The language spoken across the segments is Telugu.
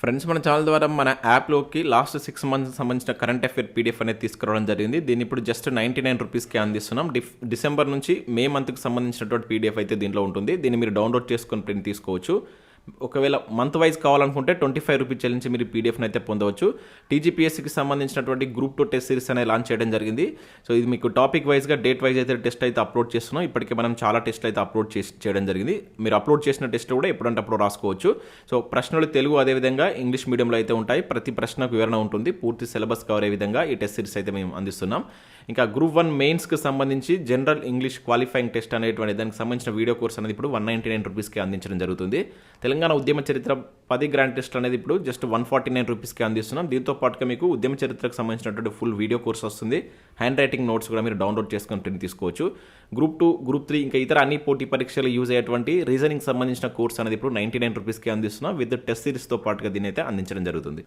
ఫ్రెండ్స్ మన ఛానల్ ద్వారా మన యాప్లోకి లాస్ట్ సిక్స్ మంత్స్ సంబంధించిన కరెంట్ అఫేర్ పీడిఎఫ్ అనేది తీసుకురావడం జరిగింది. దీన్ని ఇప్పుడు జస్ట్ నైంటీ నైన్ రూపీస్కి అందిస్తున్నాం. డి డిసెంబర్ నుంచి మే మంత్కి సంబంధించినటువంటి పీడిఎఫ్ అయితే దీంట్లో ఉంటుంది. దీన్ని మీరు డౌన్లోడ్ చేసుకొని ప్రింట్ తీసుకోవచ్చు. ఒకవేళ మంత్ వైజ్ కావాలనుకుంటే ట్వంటీ ఫైవ్ రూపీస్ చెల్లించి మీరు పీడిఎఫ్ని అయితే పొందవచ్చు. టీజీపీఎస్సీకి సంబంధించినటువంటి గ్రూప్ టూ టెస్ట్ సిరీస్ అనేది లాంచ్ చేయడం జరిగింది. సో ఇది మీకు టాపిక్ వైజ్గా డేట్ వైజ్ అయితే టెస్ట్ అయితే అప్లోడ్ చేస్తున్నాం. ఇప్పటికే మనం చాలా టెస్ట్ అయితే అప్లోడ్ చేసి చేయడం జరిగింది. మీరు అప్లోడ్ చేసిన టెస్ట్ కూడా ఎప్పుడంటే అప్పుడు రాసుకోవచ్చు. సో ప్రశ్నలు తెలుగు అదేవిధంగా ఇంగ్లీష్ మీడియంలో అయితే ఉంటాయి. ప్రతి ప్రశ్నకు వివరణ ఉంటుంది. పూర్తి సిలబస్ కవర్ అయ్యే విధంగా ఈ టెస్ట్ సిరీస్ అయితే మేము అందిస్తున్నాం. ఇంకా గ్రూప్ వన్ మెయిన్స్కి సంబంధించి జనరల్ ఇంగ్లీష్ క్వాలిఫైయింగ్ టెస్ట్ అనేటువంటి దానికి సంబంధించిన వీడియో కోర్స్ అనేది ఇప్పుడు వన్ నైంటీ నైన్ రూపీస్కి అందించడం జరుగుతుంది. తెలంగాణ ఉద్యమ చరిత్ర పది గ్రాండ్ టెస్ట్ అనేది ఇప్పుడు జస్ట్ వన్ ఫార్టీ నైన్ రూపీస్కి అందిస్తున్నాం. దీంతో పాటుగా మీకు ఉద్యమ చరిత్రకు సంబంధించినటువంటి ఫుల్ వీడియో కోర్స్ వస్తుంది. హ్యాండ్ రైటింగ్ నోట్స్ కూడా మీరు డౌన్లోడ్ చేసుకుని ప్రింట్ తీసుకోవచ్చు. గ్రూప్ టూ గ్రూప్ త్రీ ఇంకా ఇతర అన్ని పోటీ పరీక్షలు యూజ్ అయ్యేటువంటి రీజనింగ్ సంబంధించిన కోర్స్ అనేది ఇప్పుడు నైంటీ నైన్ రూపీస్కి అందిస్తున్నాం. విత్ టెస్ట్ సిరీస్తో పాటుగా దీని అయితే అందించడం జరుగుతుంది.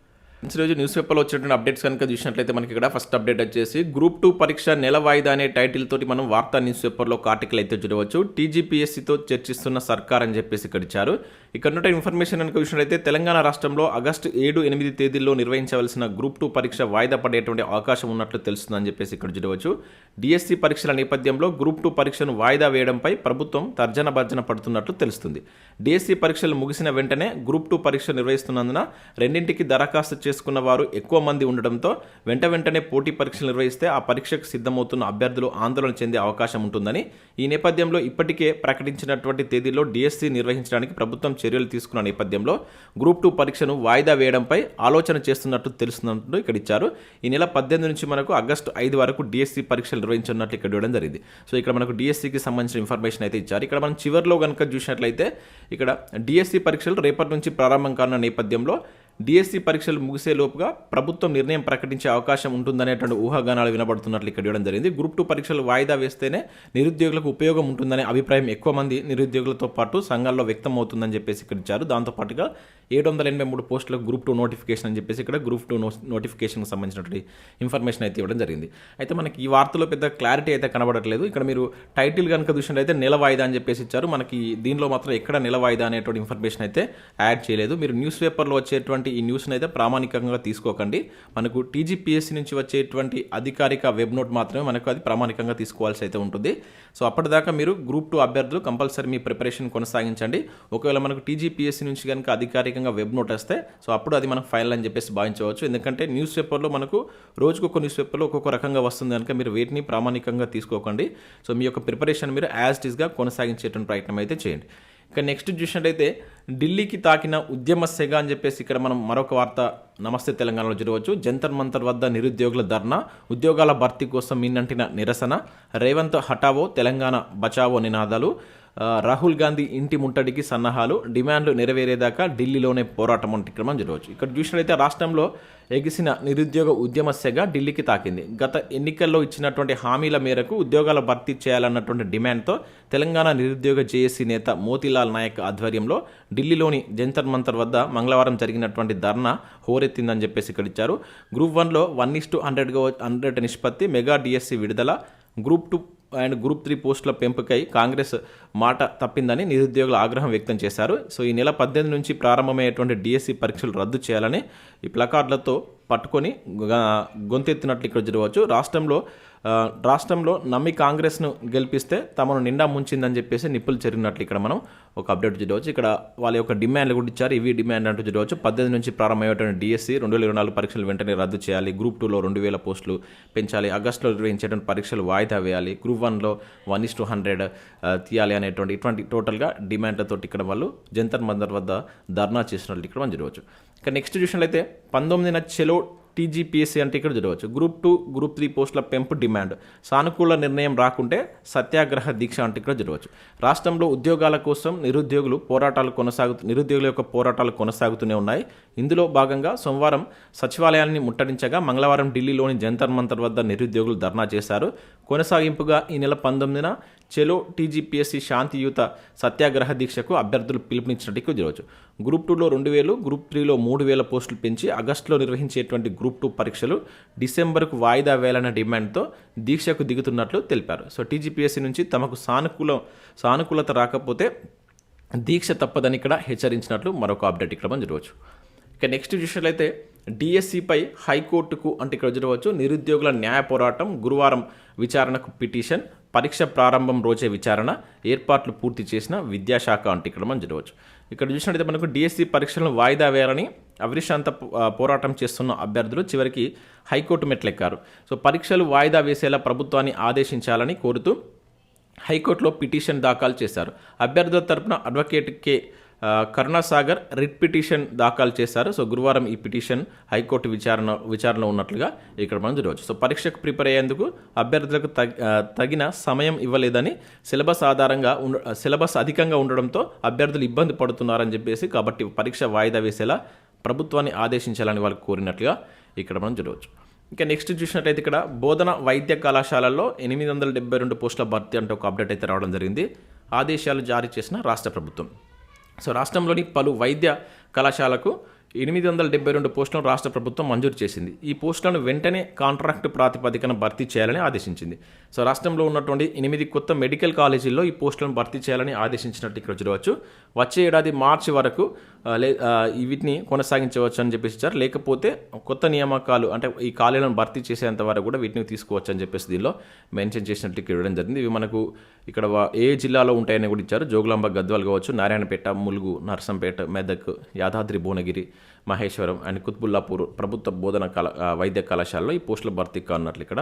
రోజు న్యూస్ పేపర్లో వచ్చినటువంటి అప్డేట్స్ కనుక చూసినట్లయితే మనకి ఇక్కడ ఫస్ట్ అప్డేట్ వచ్చేసి గ్రూప్ టూ పరీక్ష నెల వాయిదా అనే టైటిల్ తోటి మనం వార్తా న్యూస్ పేపర్లో ఒక ఆర్టికల్ అయితే చూడవచ్చు. టీజీపీఎస్సీతో చర్చిస్తున్న సర్కార్ అని చెప్పేసి ఇక్కడ ఇచ్చారు. ఇక్కడ ఉన్న ఇన్ఫర్మేషన్ కనుక చూసినట్లయితే తెలంగాణ రాష్ట్రంలో ఆగస్టు ఏడు ఎనిమిది తేదీల్లో నిర్వహించవలసిన గ్రూప్ టూ పరీక్ష వాయిదా పడేటువంటి అవకాశం ఉన్నట్లు తెలుస్తుందని చెప్పేసి ఇక్కడ చూడవచ్చు. డిఎస్సి పరీక్షల నేపథ్యంలో గ్రూప్ టూ పరీక్షను వాయిదా వేయడంపై ప్రభుత్వం తర్జన భర్జన పడుతున్నట్లు తెలుస్తుంది. డిఎస్సి పరీక్షలు ముగిసిన వెంటనే గ్రూప్ టూ పరీక్ష నిర్వహిస్తున్నందున రెండింటికి దరఖాస్తు చేసుకున్న వారు ఎక్కువ మంది ఉండడంతో వెంట వెంటనే పోటీ పరీక్షలు నిర్వహిస్తే ఆ పరీక్షకు సిద్ధమవుతున్న అభ్యర్థులు ఆందోళన చెందే అవకాశం ఉంటుందని. ఈ నేపథ్యంలో ఇప్పటికే ప్రకటించినటువంటి తేదీలో డిఎస్సి నిర్వహించడానికి ప్రభుత్వం చర్యలు తీసుకున్న నేపథ్యంలో గ్రూప్ టూ పరీక్షను వాయిదా వేయడంపై ఆలోచన చేస్తున్నట్టు తెలుస్తున్నట్టు ఇక్కడ ఇచ్చారు. ఈ నెల పద్దెనిమిది నుంచి మనకు ఆగస్టు ఐదు వరకు డిఎస్సి పరీక్షలు నిర్వహించనున్నట్లు ఇక్కడ ఇవ్వడం జరిగింది. సో ఇక్కడ మనకు డిఎస్సికి సంబంధించిన ఇన్ఫర్మేషన్ అయితే ఇచ్చారు. ఇక్కడ మనం చివరిలో కనుక చూసినట్లయితే ఇక్కడ డిఎస్సి పరీక్షలు రేపటి నుంచి ప్రారంభం కానున్న నేపథ్యంలో డిఎస్సి పరీక్షలు ముగిసే లోపుగా ప్రభుత్వం నిర్ణయం ప్రకటించే అవకాశం ఉంటుందనేటువంటి ఊహాగానాలు వినబడుతున్నట్లు ఇక్కడ ఇవ్వడం జరిగింది. గ్రూప్ టూ పరీక్షలు వాయిదా వేస్తేనే నిరుద్యోగులకు ఉపయోగం ఉంటుందనే అభిప్రాయం ఎక్కువ మంది నిరుద్యోగులతో పాటు సంఘాల్లో వ్యక్తం అవుతుందని చెప్పేసి ఇక్కడ ఇచ్చారు. దాంతోపాటుగా ఏడు వందల ఎనభై మూడు పోస్టులకు గ్రూప్ టూ నోటిఫికేషన్ అని చెప్పేసి ఇక్కడ గ్రూప్ టూ నోటిఫికేషన్కి సంబంధించినటువంటి ఇన్ఫర్మేషన్ అయితే ఇవ్వడం జరిగింది. అయితే మనకి ఈ వార్తలో పెద్ద క్లారిటీ అయితే కనబడట్లేదు. ఇక్కడ మీరు టైటిల్ కనుక చూసినట్లయితే నెల వాయిదా అని చెప్పేసి ఇచ్చారు. మనకి దీనిలో మాత్రం ఎక్కడ నెల వాయిదా అనేటువంటి ఇన్ఫర్మేషన్ అయితే యాడ్ చేయలేదు. మీరు న్యూస్ పేపర్లో వచ్చేటువంటి ఈ న్యూస్ని అయితే ప్రామాణికంగా తీసుకోకండి. మనకు టీజీపీఎస్సీ నుంచి వచ్చేటువంటి అధికారిక వెబ్ నోట్ మాత్రమే మనకు అది ప్రామాణికంగా తీసుకోవాల్సి అయితే ఉంటుంది. సో అప్పటిదాకా మీరు గ్రూప్ టూ అభ్యర్థులు కంపల్సరీ మీ ప్రిపరేషన్ కొనసాగించండి. ఒకవేళ మనకు టీజీపీఎస్సీ నుంచి కనుక అధికారికంగా వెబ్ నోట్ వస్తే సో అప్పుడు అది మనకు ఫైనల్ అని చెప్పేసి భావించవచ్చు. ఎందుకంటే న్యూస్ పేపర్లో మనకు రోజుకు ఒక న్యూస్ పేపర్లో ఒక్కొక్క రకంగా వస్తుంది కనుక మీరు వేటిని ప్రామాణికంగా తీసుకోకండి. సో మీ యొక్క ప్రిపరేషన్ మీరు యాజ్ ఇట్ ఈస్గా కొనసాగించేటువంటి ప్రయత్నం అయితే చేయండి. ఇక నెక్స్ట్ చూసినట్టయితే ఢిల్లీకి తాకిన ఉద్యమ సెగ అని చెప్పేసి ఇక్కడ మనం మరొక వార్త నమస్తే తెలంగాణలో చూడవచ్చు. జంతర్ మంతర్ వద్ద నిరుద్యోగుల ధర్నా ఉద్యోగాల భర్తీ కోసం మిన్నంటిన నిరసన రేవంత్ హటావో తెలంగాణ బచావో నినాదాలు. రాహుల్ గాంధీ ఇంటి ముట్టడికి సన్నాహాలు డిమాండ్లు నెరవేరేదాకా ఢిల్లీలోనే పోరాటం వంటి క్రమం జరగవచ్చు. ఇక్కడ చూసినట్లయితే రాష్ట్రంలో ఎగిసిన నిరుద్యోగ ఉద్యమ సెగ ఢిల్లీకి తాకింది. గత ఎన్నికల్లో ఇచ్చినటువంటి హామీల మేరకు ఉద్యోగాల భర్తీ చేయాలన్నటువంటి డిమాండ్తో తెలంగాణ నిరుద్యోగ జేఏసీ నేత మోతీలాల్ నాయక్ ఆధ్వర్యంలో ఢిల్లీలోని జంతర్ మంతర్ వద్ద మంగళవారం జరిగినటువంటి ధర్నా హోరెత్తిందని చెప్పేసి ఇక్కడ ఇచ్చారు. గ్రూప్ వన్లో వన్ ఇస్ టు హండ్రెడ్గా హండ్రెడ్ నిష్పత్తి మెగా డిఎస్సి విడుదల group two and group three పోస్టుల పెంపుకై కాంగ్రెస్ మాట తప్పిందని నిరుద్యోగులు ఆగ్రహం వ్యక్తం చేశారు. సో ఈ నెల పద్దెనిమిది నుంచి ప్రారంభమయ్యేటువంటి డిఎస్సి పరీక్షలు రద్దు చేయాలని ఈ ప్లకార్డులతో పట్టుకొని గొంతెత్తినట్లు ఇక్కడ చూడవచ్చు రాష్ట్రంలో రాష్ట్రంలో నమ్మి కాంగ్రెస్ను గెలిపిస్తే తమను నిండా ముంచిందని చెప్పేసి నిప్పులు చెరిగినట్లు ఇక్కడ మనం ఒక అప్డేట్ చూడవచ్చు. ఇక్కడ వాళ్ళ యొక్క డిమాండ్లు కూడా ఇచ్చారు. ఇవి డిమాండ్ అంటూ చూడవచ్చు. పద్దెనిమిది నుంచి ప్రారంభమయ్యేటువంటి డిఎస్సి రెండు వేల ఇరవై నాలుగు పరీక్షలు వెంటనే రద్దు చేయాలి. గ్రూప్ టూలో రెండు వేల పోస్టులు పెంచాలి. ఆగస్టులో నిర్వహించేటువంటి పరీక్షలు వాయిదా వేయాలి. గ్రూప్ వన్లో వన్ ఇస్ టూ హండ్రెడ్ తీయాలి అనేటువంటి ఇటువంటి టోటల్గా డిమాండ్లతో ఇక్కడ వాళ్ళు జంతర్ మందర్ వద్ద ధర్నా చేసినట్లు ఇక్కడ మనం చూడవచ్చు. ఇక నెక్స్ట్ చూసినట్లయితే పంతొమ్మిదిన చెలో టీజీపీఎస్సీ అంటే ఇక్కడ చూడవచ్చు గ్రూప్ టూ గ్రూప్ త్రీ పోస్టుల పెంపు డిమాండ్. సానుకూల నిర్ణయం రాకుంటే సత్యాగ్రహ దీక్ష అంటే ఇక్కడ చూడవచ్చు రాష్ట్రంలో ఉద్యోగాల కోసం నిరుద్యోగులు పోరాటాలు కొనసాగుతూ నిరుద్యోగుల యొక్క పోరాటాలు కొనసాగుతూనే ఉన్నాయి. ఇందులో భాగంగా సోమవారం సచివాలయాన్ని ముట్టడించగా మంగళవారం ఢిల్లీలోని జంతర్ మంతర్ వద్ద నిరుద్యోగులు ధర్నా చేశారు. కొనసాగింపుగా ఈ నెల పంతొమ్మిదిన చెలో టీజీపీఎస్సీ శాంతియుత సత్యాగ్రహ దీక్షకు అభ్యర్థులు పిలుపునిచ్చినట్టు ఇక్కడ చూడవచ్చు గ్రూప్ టూలో రెండు వేలు గ్రూప్ త్రీలో మూడు వేల పోస్టులు పెంచి ఆగస్టులో నిర్వహించేటువంటి గ్రూప్ టూ పరీక్షలు డిసెంబర్కు వాయిదా వేయాలన్న డిమాండ్తో దీక్షకు దిగుతున్నట్లు తెలిపారు. సో టీజీపీఎస్సీ నుంచి తమకు సానుకూల సానుకూలత రాకపోతే దీక్ష తప్పదని ఇక్కడ హెచ్చరించినట్లు మరొక అప్డేట్ ఇక్కడ మనం చూడవచ్చు ఇక నెక్స్ట్ చూసినట్లయితే డిఎస్సిపై హైకోర్టుకు అంటే ఇక్కడ చూడవచ్చు నిరుద్యోగుల న్యాయ పోరాటం గురువారం విచారణకు పిటిషన్ పరీక్ష ప్రారంభం రోజే విచారణ ఏర్పాట్లు పూర్తి చేసిన విద్యాశాఖ అంటే ఇక్కడ మనం చూడవచ్చు. ఇక్కడ చూసినట్టయితే మనకు డిఎస్సి పరీక్షలను వాయిదా వేయాలని అవిశ్రాంత పోరాటం చేస్తున్న అభ్యర్థులు చివరికి హైకోర్టు మెట్లెక్కారు. సో పరీక్షలు వాయిదా వేసేలా ప్రభుత్వాన్ని ఆదేశించాలని కోరుతూ హైకోర్టులో పిటిషన్ దాఖలు చేశారు. అభ్యర్థుల తరపున advocate K Karunasagar writ petition దాఖలు చేశారు. సో గురువారం ఈ పిటిషన్ హైకోర్టు విచారణ విచారణ ఉన్నట్లుగా ఇక్కడ మనం చూడవచ్చు. సో పరీక్షకు ప్రిపేర్ అయ్యేందుకు అభ్యర్థులకు తగిన సమయం ఇవ్వలేదని సిలబస్ ఆధారంగా సిలబస్ అధికంగా ఉండడంతో అభ్యర్థులు ఇబ్బంది పడుతున్నారని చెప్పేసి కాబట్టి పరీక్ష వాయిదా వేసేలా ప్రభుత్వాన్ని ఆదేశించాలని వాళ్ళు కోరినట్లుగా ఇక్కడ మనం చూడవచ్చు. ఇంకా నెక్స్ట్ చూసినట్టయితే ఇక్కడ బోధన వైద్య కళాశాలల్లో ఎనిమిది వందల డెబ్బై రెండు పోస్టుల భర్తీ అంటే ఒక అప్డేట్ అయితే రావడం జరిగింది. ఆదేశాలు జారీ చేసిన రాష్ట్ర ప్రభుత్వం. సో రాష్ట్రంలోని పలు వైద్య కళాశాలకు ఎనిమిది వందల డెబ్బై రెండు పోస్టులను రాష్ట్ర ప్రభుత్వం మంజూరు చేసింది. ఈ పోస్టులను వెంటనే కాంట్రాక్ట్ ప్రాతిపదికన భర్తీ చేయాలని ఆదేశించింది. సో రాష్ట్రంలో ఉన్నటువంటి ఎనిమిది కొత్త మెడికల్ కాలేజీల్లో ఈ పోస్టులను భర్తీ చేయాలని ఆదేశించినట్టు ఇక్కడ చూడవచ్చు. వచ్చే ఏడాది మార్చి వరకు లే వీటిని కొనసాగించవచ్చు అని చెప్పేసి ఇచ్చారు. లేకపోతే కొత్త నియామకాలు అంటే ఈ ఖాళీలను భర్తీ చేసేంత వరకు కూడా వీటిని తీసుకోవచ్చు అని చెప్పేసి దీనిలో మెన్షన్ చేసినట్టు ఇక్కడ ఇవ్వడం జరిగింది. ఇవి మనకు ఇక్కడ వా- ఏ జిల్లాలో ఉంటాయని కూడా ఇచ్చారు. జోగులాంబ గద్వాల్ కావచ్చు నారాయణపేట ములుగు నర్సంపేట మెదక్ యాదాద్రి భువనగిరి మహేశ్వరం అండ్ కుత్బుల్లాపూర్ ప్రభుత్వ బోధన కళ వైద్య కళాశాలలో ఈ పోస్టుల భర్తీ కానున్నట్లు ఇక్కడ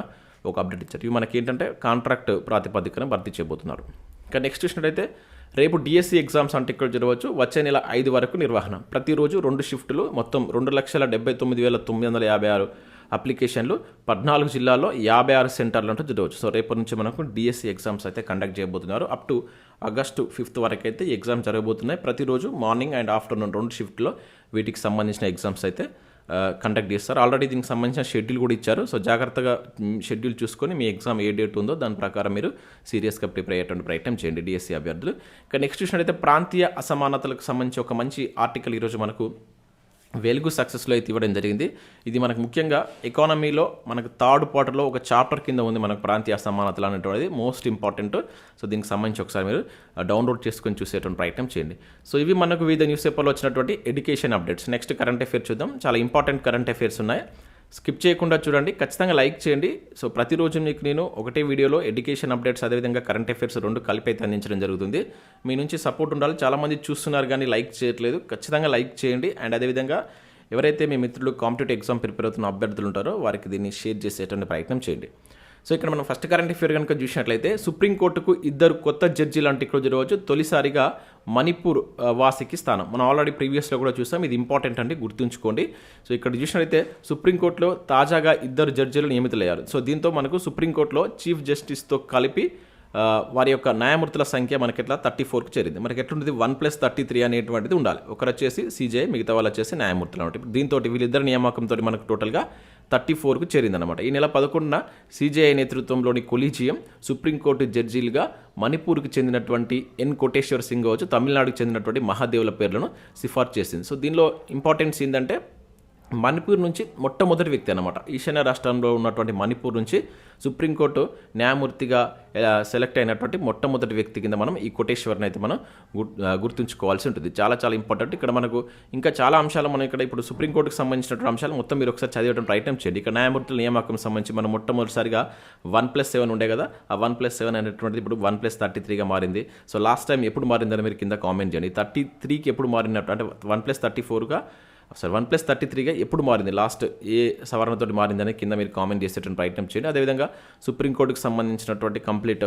ఒక అప్డేట్ ఇచ్చారు. ఇవి మనకి ఏంటంటే కాంట్రాక్ట్ ప్రాతిపదికన భర్తీ చేయబోతున్నారు. ఇంకా నెక్స్ట్ చూసినట్టయితే రేపు డిఎస్సి ఎగ్జామ్స్ అంటే ఇక్కడ జరగవచ్చు. వచ్చే నెల ఐదు వరకు నిర్వహణ. ప్రతిరోజు రెండు షిఫ్టులు మొత్తం రెండు లక్షల డెబ్బై తొమ్మిది వేల తొమ్మిది వందల యాభై ఆరు అప్లికేషన్లు పద్నాలుగు జిల్లాల్లో యాభై ఆరు సెంటర్లు అంటూ జరగవచ్చు. సో రేపటి నుంచి మనకు డిఎస్సి ఎగ్జామ్స్ అయితే కండక్ట్ చేయబోతున్నారు. అప్ టు ఆగస్టు ఫిఫ్త్ వరకు అయితే ఎగ్జామ్స్ జరగబోతున్నాయి. ప్రతిరోజు మార్నింగ్ అండ్ ఆఫ్టర్నూన్ రెండు షిఫ్ట్లో వీటికి సంబంధించిన ఎగ్జామ్స్ అయితే కండక్ట్ చేస్తారు. ఆల్రెడీ దీనికి సంబంధించిన షెడ్యూల్ కూడా ఇచ్చారు. సో జాగ్రత్తగా షెడ్యూల్ చూసుకొని మీ ఎగ్జామ్ ఏ డేట్ ఉందో దాని ప్రకారం మీరు సీరియస్గా ప్రిపేర్ అయ్యేటువంటి ప్రయత్నం చేయండి డిఎస్సీ అభ్యర్థులు. ఇక నెక్స్ట్ చూసినట్టయితే ప్రాంతీయ అసమానతలకు సంబంధించి ఒక మంచి ఆర్టికల్ ఈరోజు మనకు వెలుగు సక్సెస్లో అయితే ఇవ్వడం జరిగింది. ఇది మనకు ముఖ్యంగా ఎకానమీలో మనకు థర్డ్ పార్ట్లో ఒక చాప్టర్ కింద ఉంది మనకు ప్రాంతీయ అసమానతలు అనేటువంటిది మోస్ట్ ఇంపార్టెంట్. సో దీనికి సంబంధించి ఒకసారి మీరు డౌన్లోడ్ చేసుకొని చూసేటువంటి ప్రయత్నం చేయండి. సో ఇవి మనకు వివిధ న్యూస్ పేపర్లో వచ్చినటువంటి education updates. Next current affairs చూద్దాం. చాలా ఇంపార్టెంట్ కరెంట్ అఫేర్స్ ఉన్నాయి. స్కిప్ చేయకుండా చూడండి. ఖచ్చితంగా లైక్ చేయండి. సో ప్రతిరోజు మీకు నేను ఒకటే వీడియోలో ఎడ్యుకేషన్ అప్డేట్స్ అదేవిధంగా కరెంట్ అఫైర్స్ రెండు కలిపి అయితే అందించడం జరుగుతుంది. మీ నుంచి సపోర్ట్ ఉండాలి. చాలామంది చూస్తున్నారు కానీ లైక్ చేయట్లేదు. ఖచ్చితంగా లైక్ చేయండి. అండ్ అదేవిధంగా ఎవరైతే మీ మిత్రులు కాంపిటేటివ్ ఎగ్జామ్ ప్రిపేర్ అవుతున్న అభ్యర్థులు ఉంటారో వారికి దీన్ని షేర్ చేసేటువంటి ప్రయత్నం చేయండి. సో ఇక్కడ మనం ఫస్ట్ కరెంట్ అఫేర్ కనుక చూసినట్లయితే సుప్రీంకోర్టుకు ఇద్దరు కొత్త జడ్జీలు అంటే ఇక్కడ రోజు తొలిసారిగా మణిపూర్ వాసికి స్థానం. మనం ఆల్రెడీ ప్రీవియస్లో కూడా చూసాం ఇది ఇంపార్టెంట్ అండి గుర్తుంచుకోండి. సో ఇక్కడ చూసినట్లయితే సుప్రీంకోర్టులో తాజాగా ఇద్దరు జడ్జీలు నియమితులయ్యారు. సో దీంతో మనకు సుప్రీంకోర్టులో చీఫ్ జస్టిస్తో కలిపి వారి యొక్క న్యాయమూర్తుల సంఖ్య మనకి ఎట్లా థర్టీ ఫోర్కి చేరింది. మనకి ఎట్లుంటుంది? వన్ ప్లస్ థర్టీ త్రీ అనేటువంటిది ఉండాలి. ఒకరు వచ్చేసి సీజే మిగతా వాళ్ళు వచ్చేసి న్యాయమూర్తులు అనమాట. ఇప్పుడు దీంతో వీళ్ళిద్దరు నియామకంతో మనకు టోటల్గా థర్టీ ఫోర్కు చేరిందనమాట ఈ నెల పదకొండున సీజేఐ నేతృత్వంలోని కొలీజియం సుప్రీంకోర్టు జడ్జీలుగా మణిపూర్కి చెందినటువంటి ఎన్ కోటేశ్వర్ సింగ్ కావచ్చు తమిళనాడుకు చెందినటువంటి మహాదేవుల పేర్లను సిఫార్సు చేసింది. సో దీనిలో ఇంపార్టెన్స్ ఏంటంటే మణిపూర్ నుంచి మొట్టమొదటి వ్యక్తి అనమాట ఈశాన్య రాష్ట్రంలో ఉన్నటువంటి మణిపూర్ నుంచి సుప్రీంకోర్టు న్యాయమూర్తిగా సెలెక్ట్ అయినటువంటి మొట్టమొదటి వ్యక్తి కింద మనం ఈ కోటేశ్వర్ని అయితే మనం గుర్- గుర్తుంచుకోవాల్సి ఉంటుంది. చాలా చాలా ఇంపార్టెంట్. ఇక్కడ మనకు ఇంకా చాలా అంశాలు మనం ఇక్కడ ఇప్పుడు సుప్రీంకోర్టుకు సంబంధించినటువంటి అంశాలు మొత్తం మీరు ఒకసారి చదివడం ప్రయత్నం చేయండి. ఇక్కడ న్యాయమూర్తుల నియామకం సంబంధించి మనం మొట్టమొదటిసారిగా వన్ ప్లస్ సెవెన్ ఉండే కదా ఆ వన్ ప్లస్ సెవెన్ అనేటువంటిది ఇప్పుడు వన్ ప్లస్ థర్టీ త్రీగా మారింది. సో లాస్ట్ టైం ఎప్పుడు మారిందని మీరు కింద కామెంట్ చేయండి. థర్టీ త్రీకి ఎప్పుడు మారినట్టు అంటే వన్ ప్లస్ థర్టీ ఫోర్గా సార్ వన్ ప్లస్ థర్టీ త్రీగా ఎప్పుడు మారింది? లాస్ట్ ఏ సవరణతో మారిందని కింద మీరు కామెంట్ చేసేటువంటి ప్రయత్నం చేయండి. అదేవిధంగా సుప్రీంకోర్టుకు సంబంధించినటువంటి కంప్లీట్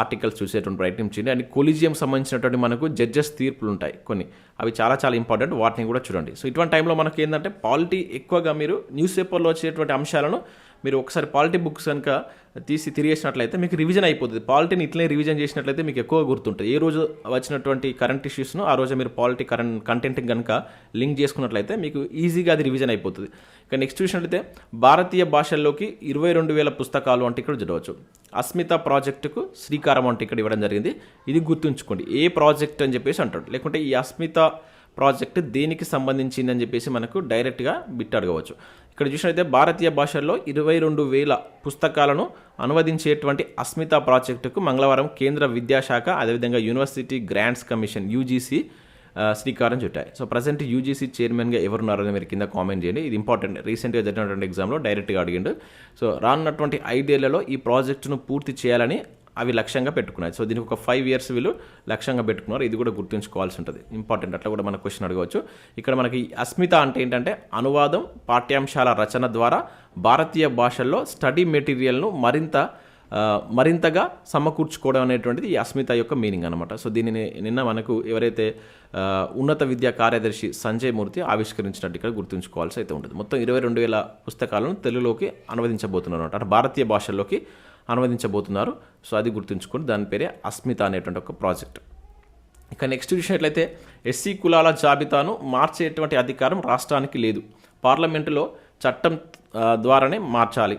ఆర్టికల్స్ చూసేటువంటి ప్రయత్నం చేయండి. అండ్ కొలిజియం సంబంధించినటువంటి మనకు జడ్జెస్ తీర్పులు ఉంటాయి కొన్ని. అవి చాలా చాలా ఇంపార్టెంట్. వాటిని కూడా చూడండి. సో ఇటువంటి టైంలో మనకి ఏంటంటే పాలిటీ ఎక్కువగా మీరు న్యూస్ పేపర్లో వచ్చేటువంటి అంశాలను మీరు ఒకసారి పాలిటీ బుక్స్ కనుక తీసి తిరిగేసినట్లయితే మీకు రివిజన్ అయిపోతుంది. పాలిటీని ఇట్లనే రివిజన్ చేసినట్లయితే మీకు ఎక్కువ గుర్తుంటుంది. ఏ రోజు వచ్చినటువంటి కరెంట్ ఇష్యూస్ను ఆ రోజు మీరు పాలిటీ కరెంట్ కంటెంట్ కనుక లింక్ చేసుకున్నట్లయితే మీకు ఈజీగా అది రివిజన్ అయిపోతుంది. ఇక నెక్స్ట్ చూసినట్లయితే భారతీయ భాషల్లోకి ఇరవై రెండు వేల పుస్తకాలు అంటే ఇక్కడ చూడవచ్చు. అస్మిత ప్రాజెక్టుకు శ్రీకారం అంటే ఇక్కడ ఇవ్వడం జరిగింది. ఇది గుర్తుంచుకోండి. ఏ ప్రాజెక్ట్ అని చెప్పేసి అంటాడు. లేకుంటే ఈ అస్మిత ప్రాజెక్ట్ దేనికి సంబంధించిందని చెప్పేసి మనకు డైరెక్ట్గా బిట్ అడగవచ్చు. ఇక్కడ చూసినట్లయితే భారతీయ భాషల్లో ఇరవై రెండు వేల పుస్తకాలను అనువదించేటువంటి అస్మిత ప్రాజెక్టుకు మంగళవారం కేంద్ర విద్యాశాఖ అదేవిధంగా యూనివర్సిటీ గ్రాంట్స్ కమిషన్ యూజీసీ శ్రీకారం చుట్టాయి. సో ప్రజెంట్ యూజీసీ చైర్మన్గా ఎవరున్నారని మీరు కింద కామెంట్ చేయండి. ఇది ఇంపార్టెంట్. రీసెంట్గా జరిగినటువంటి ఎగ్జామ్లో డైరెక్ట్గా అడిగిండు. సో రానున్నటువంటి ఐదేళ్ళలో ఈ ప్రాజెక్టును పూర్తి చేయాలని అవి లక్ష్యంగా పెట్టుకున్నాయి. సో దీనికి ఒక ఫైవ్ ఇయర్స్ వీళ్ళు లక్ష్యంగా పెట్టుకున్నారు. ఇది కూడా గుర్తుంచుకోవాల్సి ఉంటుంది. ఇంపార్టెంట్ అట్లా కూడా మన క్వశ్చన్ అడగవచ్చు. ఇక్కడ మనకి అస్మిత అంటే ఏంటంటే అనువాదం పాఠ్యాంశాల రచన ద్వారా భారతీయ భాషల్లో స్టడీ మెటీరియల్ను మరింత మరింతగా సమకూర్చుకోవడం అనేటువంటిది ఈ అస్మిత యొక్క మీనింగ్ అనమాట సో దీనిని నిన్న మనకు ఎవరైతే ఉన్నత విద్యా కార్యదర్శి సంజయ్ మూర్తి ఆవిష్కరించినట్టు ఇక్కడ గుర్తుంచుకోవాల్సి అయితే ఉంటుంది. మొత్తం ఇరవై రెండు వేల పుస్తకాలను తెలుగులోకి అనువదించబోతున్నారు అనమాట అంటే భారతీయ భాషల్లోకి అనువదించబోతున్నారు. సో అది గుర్తుంచుకొని దాని పేరే అస్మిత అనేటువంటి ఒక ప్రాజెక్ట్. ఇక నెక్స్ట్ చూసినట్లయితే ఎస్సీ కులాల జాబితాను మార్చేటువంటి అధికారం రాష్ట్రానికి లేదు. పార్లమెంటులో చట్టం ద్వారానే మార్చాలి.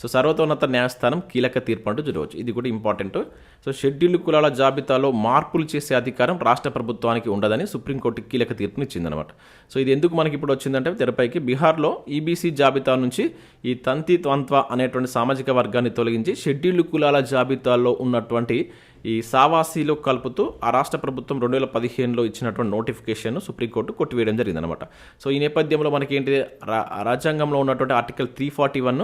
సో సర్వతోన్నత న్యాయస్థానం కీలక తీర్పు అంటూ చూడవచ్చు ఇది కూడా ఇంపార్టెంట్. సో షెడ్యూల్డ్ కులాల జాబితాలో మార్పులు చేసే అధికారం రాష్ట్ర ప్రభుత్వానికి ఉండదని సుప్రీంకోర్టు కీలక తీర్పుని ఇచ్చిందనమాట సో ఇది ఎందుకు మనకి ఇప్పుడు వచ్చిందంటే తెరపైకి బీహార్లో ఈబీసీ జాబితా నుంచి ఈ తంతి త్వంత్వ అనేటువంటి సామాజిక వర్గాన్ని తొలగించి షెడ్యూల్డ్ కులాల జాబితాలో ఉన్నటువంటి ఈ సావాసీలో కలుపుతూ ఆ రాష్ట్ర ప్రభుత్వం రెండు వేల పదిహేనులో ఇచ్చినటువంటి నోటిఫికేషన్ సుప్రీంకోర్టు కొట్టివేయడం జరిగిందనమాట సో ఈ నేపథ్యంలో మనకి ఏంటి రా- రాజ్యాంగంలో ఉన్నటువంటి ఆర్టికల్ త్రీ ఫార్టీ వన్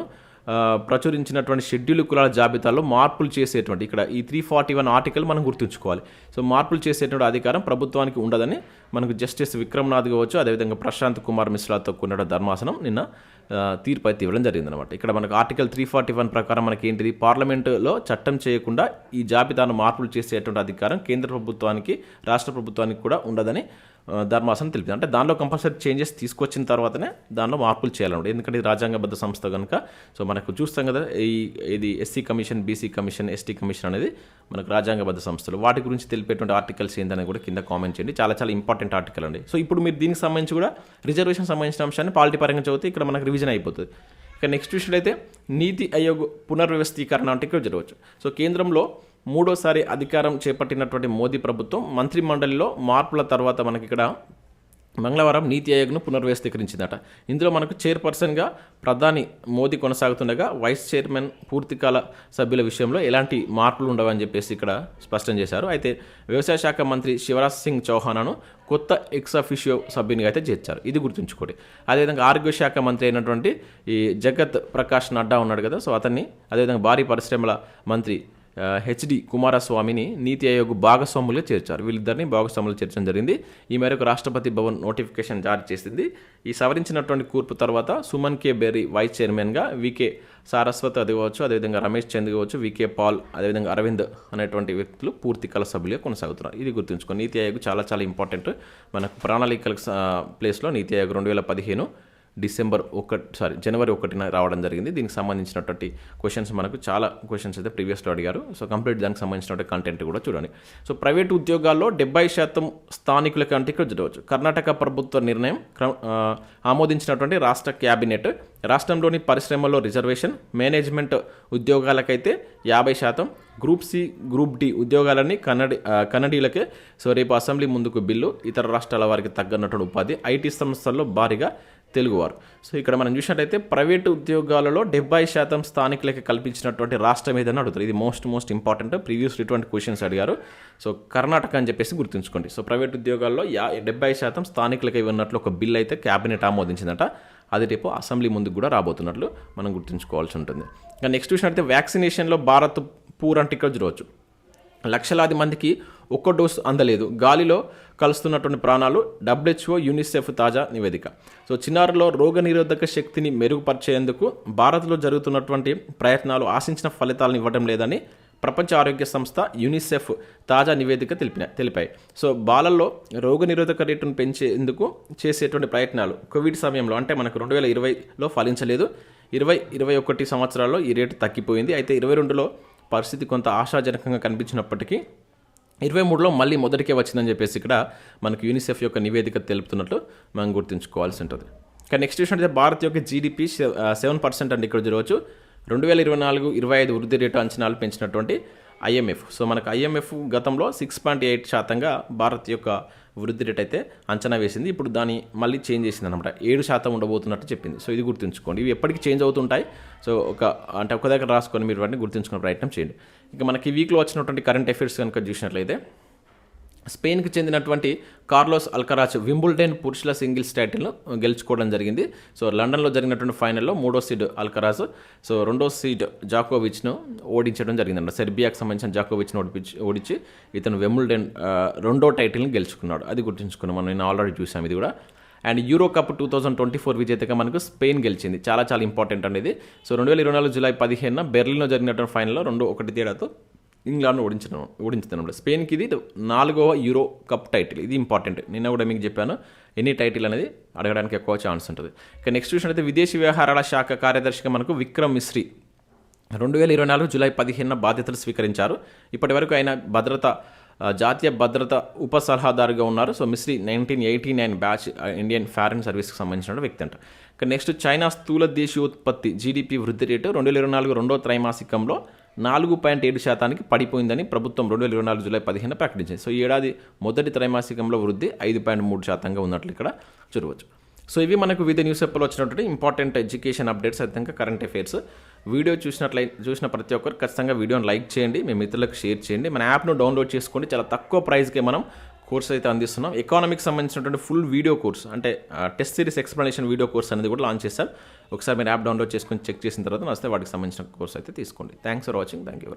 ప్రచురించినటువంటి షెడ్యూల్ కులాల జాబితాలో మార్పులు చేసేటువంటి ఇక్కడ ఈ త్రీ ఫార్టీ వన్ ఆర్టికల్ మనం గుర్తుంచుకోవాలి. సో మార్పులు చేసేటువంటి అధికారం ప్రభుత్వానికి ఉండదని మనకు జస్టిస్ విక్రమ్నాథ్ కావచ్చు అదేవిధంగా ప్రశాంత్ కుమార్ మిశ్రాతో కూడిన ధర్మాసనం నిన్న తీర్పు అయితే ఇవ్వడం జరిగిందనమాట ఇక్కడ మనకు ఆర్టికల్ త్రీ ఫార్టీ వన్ ప్రకారం మనకి ఏంటిది? పార్లమెంటులో చట్టం చేయకుండా ఈ జాబితాను మార్పులు చేసేటువంటి అధికారం కేంద్ర ప్రభుత్వానికి రాష్ట్ర ప్రభుత్వానికి కూడా ఉండదని ధర్మాసనం తెలిపింది అంటే దానిలో కంపల్సరీ చేంజెస్ తీసుకొచ్చిన తర్వాతనే దానిలో మార్పులు చేయాలన్నమాట. ఎందుకంటే ఇది రాజ్యాంగబద్ధ సంస్థ కనుక సో మనకు చూస్తాం కదా ఈ ఇది SC commission BC commission ST commission అనేది మనకు రాజ్యాంగబద్ధ సంస్థలు. వాటి గురించి తెలిపేటువంటి ఆర్టికల్స్ ఏందని కూడా కింద కామెంట్ చేయండి. చాలా చాలా ఇంపార్టెంట్ ఆర్టికల్ అండి. సో ఇప్పుడు మీరు దీనికి సంబంధించి కూడా రిజర్వేషన్ సంబంధించిన అంశాన్ని పాలిటీ పరంగా చదివితే ఇక్కడ మనకు రివిజన్ అయిపోతుంది. ఇక నెక్స్ట్ విషయంలో అయితే నీతి ఆయోగ్ పునర్వ్యవస్థీకరణ అంటే ఇక్కడ జరగవచ్చు. సో కేంద్రంలో మూడోసారి అధికారం చేపట్టినటువంటి మోదీ ప్రభుత్వం మంత్రి మండలిలో మార్పుల తర్వాత మనకి ఇక్కడ మంగళవారం నీతి ఆయోగ్ను పునర్వ్యవస్థీకరించిందట. ఇందులో మనకు చైర్పర్సన్గా ప్రధాని మోదీ కొనసాగుతుండగా వైస్ చైర్మన్ పూర్తికాల సభ్యుల విషయంలో ఎలాంటి మార్పులు ఉండవని చెప్పేసి ఇక్కడ స్పష్టం చేశారు. అయితే వ్యవసాయ శాఖ మంత్రి శివరాజ్ సింగ్ చౌహాన్ను కొత్త ఎక్సఫిషియో సభ్యునిగా అయితే చేర్చారు. ఇది గుర్తుంచుకోండి. అదేవిధంగా ఆరోగ్య శాఖ మంత్రి అయినటువంటి ఈ జగత్ ప్రకాష్ నడ్డా ఉన్నాడు కదా సో అతన్ని అదేవిధంగా భారీ పరిశ్రమల మంత్రి హెచ్డి కుమారస్వామిని నీతి ఆయోగ్ భాగస్వాములుగా చేర్చారు. వీళ్ళిద్దరిని భాగస్వాములు చేర్చడం జరిగింది. ఈ మేరకు రాష్ట్రపతి భవన్ నోటిఫికేషన్ జారీ చేసింది. ఈ సవరించినటువంటి కూర్పు తర్వాత సుమన్ కే. బెర్రీ వైస్ చైర్మన్గా వికే సారస్వత్ అది కావచ్చు అదేవిధంగా రమేష్ చంద్ కావచ్చు వికే పాల్ అదేవిధంగా అరవింద్ అనేటువంటి వ్యక్తులు పూర్తి కళ సభ్యులుగా కొనసాగుతున్నారు. ఇది గుర్తుంచుకోండి. నీతి ఆయోగ్ చాలా చాలా ఇంపార్టెంట్. మనకు ప్రణాళికల ప్లేస్లో నీతి ఆయోగ్ రెండు వేల పదిహేను డిసెంబర్ ఒకటి సారీ జనవరి ఒకటిన రావడం జరిగింది. దీనికి సంబంధించినటువంటి క్వశ్చన్స్ మనకు చాలా క్వశ్చన్స్ అయితే ప్రీవియస్లో అడిగారు. సో కంప్లీట్ దానికి సంబంధించినటువంటి కంటెంట్ కూడా చూడండి. సో ప్రైవేట్ ఉద్యోగాల్లో డెబ్బై శాతం స్థానికుల కంటే ఇక్కడ చూడవచ్చు. కర్ణాటక ప్రభుత్వ నిర్ణయం ఆమోదించినటువంటి రాష్ట్ర క్యాబినెట్ రాష్ట్రంలోని పరిశ్రమల్లో రిజర్వేషన్ మేనేజ్మెంట్ ఉద్యోగాలకైతే యాభై శాతం గ్రూప్ సి గ్రూప్ డి ఉద్యోగాలన్నీ కన్నడి కన్నడీలకే సో రేపు అసెంబ్లీ ముందుకు బిల్లు ఇతర రాష్ట్రాల వారికి తగ్గనటువంటి ఉపాధి ఐటీ సంస్థల్లో భారీగా తెలుగువారు. సో ఇక్కడ మనం చూసినట్టయితే ప్రైవేటు ఉద్యోగాలలో డెబ్బై శాతం స్థానికులకి కల్పించినటువంటి రాష్ట్రం ఏదని అడుగుతారు. ఇది మోస్ట్ మోస్ట్ ఇంపార్టెంట్. ప్రీవియస్ ఇటువంటి క్వశ్చన్స్ అడిగారు. సో కర్ణాటక అని చెప్పేసి గుర్తుంచుకోండి. సో ప్రైవేట్ ఉద్యోగాల్లో యా డెబ్బై శాతం స్థానికులకి ఇవ్వనట్లు ఒక బిల్ అయితే క్యాబినెట్ ఆమోదించిందట. అది రేపు అసెంబ్లీ ముందుకు కూడా రాబోతున్నట్లు మనం గుర్తుంచుకోవాల్సి ఉంటుంది. ఇంకా నెక్స్ట్ చూసినట్లయితే వ్యాక్సినేషన్లో భారత్ పూర్ అంటే ఇక్కడ చూడవచ్చు లక్షలాది మందికి ఒక్క డోసు అందలేదు. గాలిలో కలుస్తున్నటువంటి ప్రాణాలు డబ్ల్యూహెచ్ఓ యూనిసెఫ్ తాజా నివేదిక. సో చిన్నారులో రోగనిరోధక శక్తిని మెరుగుపరిచేందుకు భారత్లో జరుగుతున్నటువంటి ప్రయత్నాలు ఆశించిన ఫలితాలను ఇవ్వడం లేదని ప్రపంచ ఆరోగ్య సంస్థ యూనిసెఫ్ తాజా నివేదిక తెలిపిన తెలిపాయి. సో బాలల్లో రోగనిరోధక రేటును పెంచేందుకు చేసేటువంటి ప్రయత్నాలు కోవిడ్ సమయంలో అంటే మనకు రెండు వేల ఇరవైలో ఫలించలేదు. ఇరవై ఇరవై ఒకటి సంవత్సరాల్లో ఈ రేటు తగ్గిపోయింది. అయితే ఇరవై రెండులో పరిస్థితి కొంత ఆశాజనకంగా కనిపించినప్పటికీ ఇరవై మూడులో మళ్ళీ మొదటికే వచ్చిందని చెప్పేసి ఇక్కడ మనకు యూనిసెఫ్ యొక్క నివేదిక తెలుపుతున్నట్లు మనం గుర్తుంచుకోవాల్సి ఉంటుంది. కానీ నెక్స్ట్ విషయం అయితే భారత్ యొక్క జీడిపి సెవెన్ పర్సెంట్ అండి ఇక్కడ చూడవచ్చు. రెండు వేల ఇరవై నాలుగు ఇరవై ఐదు వృద్ధి రేటు అంచనాలు పెంచినటువంటి ఐఎంఎఫ్. సో మనకు ఐఎంఎఫ్ గతంలో సిక్స్ పాయింట్ ఎయిట్ శాతంగా భారత్ యొక్క వృద్ధి రేట్ అయితే అంచనా వేసింది. ఇప్పుడు దాన్ని మళ్ళీ చేంజ్ చేసింది అనమాట ఏడు శాతం ఉండబోతున్నట్టు చెప్పింది. సో ఇది గుర్తుంచుకోండి. ఇవి ఎప్పటికీ చేంజ్ అవుతుంటాయి. సో ఒక అంటే ఒక దగ్గర రాసుకొని మీరు వాటిని గుర్తుంచుకునే ప్రయత్నం చేయండి. ఇక మనకి ఈ వీక్లో వచ్చినటువంటి కరెంట్ అఫైర్స్ కనుక చూసినట్లయితే స్పెయిన్కి చెందినటువంటి కార్లోస్ అల్కరాజ్ వింబుల్డెన్ పురుషుల సింగిల్స్ టైటిల్ను గెలుచుకోవడం జరిగింది. సో లండన్లో జరిగినటువంటి ఫైనల్లో మూడో సీడ్ అల్కరాజ్ సో రెండో సీడ్ జాకోవిచ్ను ఓడించడం జరిగిందంట సెర్బియాకి సంబంధించిన జాకోవిచ్ను ఓడిపించి ఓడించి ఇతను వింబుల్డెన్ రెండో టైటిల్ని గెలుచుకున్నాడు. అది గుర్తుంచుకున్నాం మనం నేను ఆల్రెడీ చూసాం ఇది కూడా. And euro cup two thousand twenty four విజేతగా మనకు స్పెయిన్ గెలిచింది. చాలా చాలా ఇంపార్టెంట్ అనేది. సో రెండు వేల ఇరవై నాలుగు జూలై పదిహేనున బెర్లిన్లో జరిగినటువంటి ఫైనల్లో రెండు ఒకటి తేడాతో ఇంగ్లాండ్ను ఓడించడం ఓడించుతున్నాం స్పెయిన్కి ఇది నాలుగవ యూరో కప్ టైటిల్. ఇది ఇంపార్టెంట్. నిన్న కూడా మీకు చెప్పాను. ఎనీ టైటిల్ అనేది అడగడానికి ఎక్కువ ఛాన్స్ ఉంటుంది. ఇక నెక్స్ట్ విషయం అయితే విదేశీ వ్యవహారాల శాఖ కార్యదర్శిగా మనకు విక్రమ్ మిశ్రీ రెండు వేల ఇరవై నాలుగు జూలై పదిహేనున బాధ్యతలు స్వీకరించారు. ఇప్పటి వరకు ఆయన భద్రత జాతీయ భద్రత ఉప సలహాదారుగా ఉన్నారు. So Misri nineteen eighty nine batch Indian foreign సర్వీస్కి సంబంధించిన వ్యక్తి అంట. ఇక నెక్స్ట్ చైనా స్థూల దేశీయోత్పత్తి జీడిపి వృద్ధి రేటు రెండు వేల ఇరవై నాలుగు రెండో త్రైమాసికంలో నాలుగు పాయింట్ ఏడు శాతానికి పడిపోయిందని ప్రభుత్వం రెండు వేల ఇరవై నాలుగు జూలై పదిహేను ప్రకటించింది. సో ఈ ఏడాది మొదటి త్రైమాసికంలో వృద్ధి ఐదు పాయింట్ మూడు శాతంగా ఉన్నట్లు ఇక్కడ చూడవచ్చు. సో ఇవి మనకు వివిధ న్యూస్ పేపర్లో వచ్చినటువంటి ఇంపార్టెంట్ ఎడ్యుకేషన్ అప్డేట్స్ అదేవిధంగా కరెంట్ అఫైర్స్. వీడియో చూసినట్లయి చూసిన ప్రతి ఒక్కరు ఖచ్చితంగా వీడియోని లైక్ చేయండి మీ మిత్రులకు షేర్ చేయండి. మన యాప్ను డౌన్లోడ్ చేసుకోండి. చాలా తక్కువ ప్రైస్కే మనం కోర్స్ అయితే అందిస్తున్నాం. ఎకానమిక్స్ సంబంధించినటువంటి ఫుల్ వీడియో కోర్స్ అంటే test series explanation video course అనేది కూడా లాంచ్ చేశారు. ఒకసారి మీరు యాప్ డౌన్లోడ్ చేసుకొని చెక్ చేసిన తర్వాత వస్తే వాటికి సంబంధించిన కోర్స్ అయితే తీసుకోండి. Thanks for watching thank you